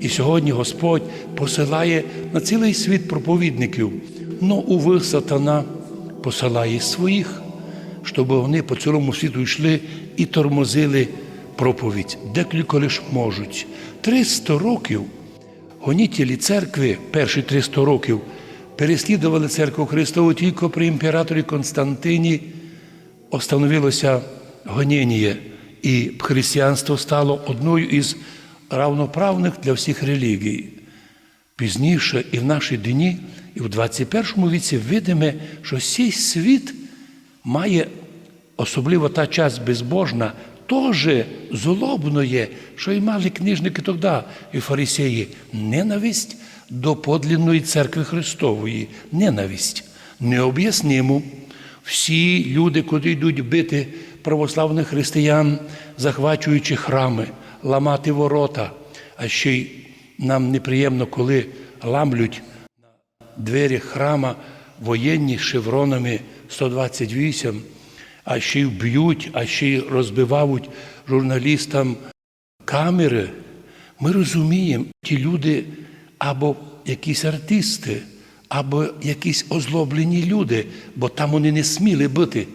І сьогодні Господь посилає на цілий світ проповідників. Ну, уви, сатана посилає своїх, щоб вони по цілому світу йшли і тормозили проповідь, декілька лиш можуть. 300 років гонітелі церкви, перші 300 років, переслідували церкву Христову тільки при імператорі Константині остановилося гоніння, і християнство стало одною із равноправних для всіх релігій. Пізніше і в наші дні, і в 21 віці видиме, що цей світ має, особливо та часть безбожна, теж злобно що і мали книжники тоді, і фарисеї, ненависть до подлинної церкви Христової, ненависть, необ'яснимо. Всі люди, куди йдуть бити православних християн, захвачуючи храми, ламати ворота, а ще й нам неприємно, коли ламлють на двері храма воєнні шевронами 128, а ще й вб'ють, а ще й розбивають журналістам камери. Ми розуміємо, ті люди або якісь артисти, або якісь озлоблені люди, бо там вони не сміли бити.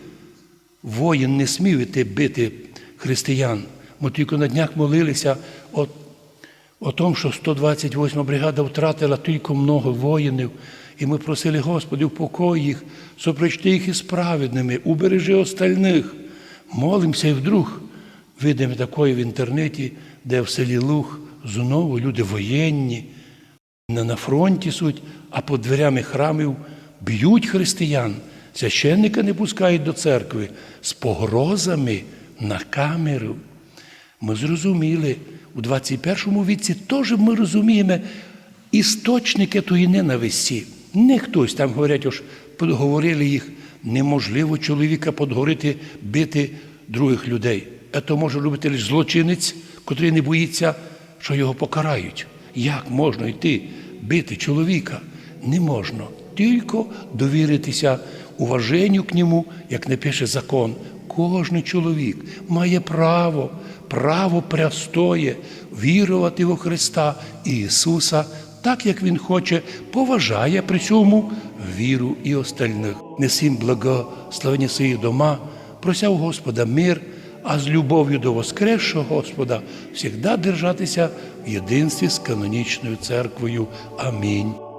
Воїн не смів іти бити християн. Ми тільки на днях молилися о, о тому, що 128 бригада втратила тільки много воїнів. І ми просили, Господи, упокой їх, сопричти їх із праведними, убережи остальних. Молимося і вдруг видимо такої в інтернеті, де в селі Луг знову люди воєнні, не на фронті суть, а під дверями храмів б'ють християн. Священника не пускають до церкви з погрозами на камеру. Ми зрозуміли, у 21 віці теж ми розуміємо істочники тої ненависті. Не хтось там говорять, ось говорили їх, неможливо чоловіка подгорити, бити других людей. Це може робити лише злочинець, котрий не боїться, що його покарають. Як можна йти бити чоловіка? Не можна. Тільки довіритися уваженню к ньому, як не пише закон. Кожний чоловік має право, право прястоє вірувати во Христа і Ісуса, так як Він хоче, поважає при цьому віру і остальних. Несім благословення своїх дома, прося у Господа мир, а з любов'ю до Воскресшого Господа завжди держатися в єдинстві з канонічною церквою. Амінь.